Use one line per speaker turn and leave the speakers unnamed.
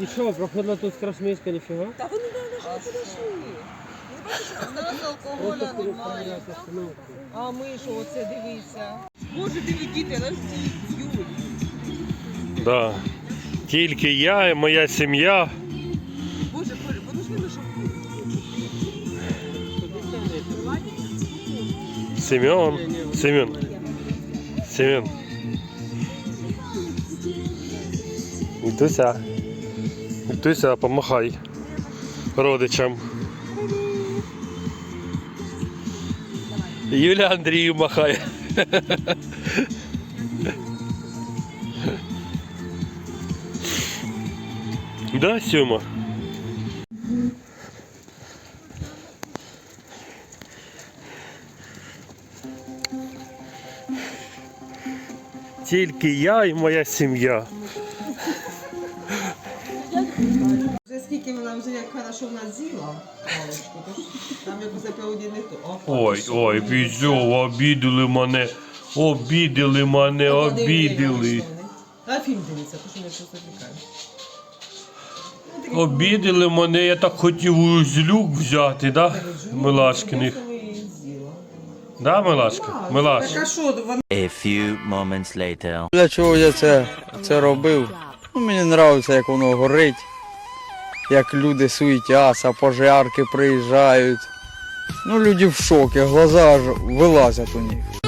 І що, проходила тут Красмиська, ніфіга?
Та вони навіть не підійшли.
Просто переставляти остановку.
А ми що, оце дивися. Боже, диви, діти, ростіть, Юль.
Да. Тільки я і моя сім'я.
Боже, Коля, воно ж видно, що
Семен. Семен. Семен. Вітуся. Вітуся, помахай родичам. Юля Андрію махає. Да, Сюма? Тільки я і моя сім'я.
Вже скільки вона вже як хорошо з'їла, паличку, то ж там якось не то.
Ой, ой, пізьо, обідали мене, обідали мене, обідали.
А фільм дивиться, то що ми щось відвлікаємо.
Обідали мене, я так хотів узлюк взяти, да? Милашкиних. Да, Милашка? Милаш.
Так а що,
A few moments later.
Для чого я це, це робив? Ну, мені подобається, як воно горить, як люди суетяться, пожарки приїжджають. Ну, люди в шокі, глаза аж вилазять у них.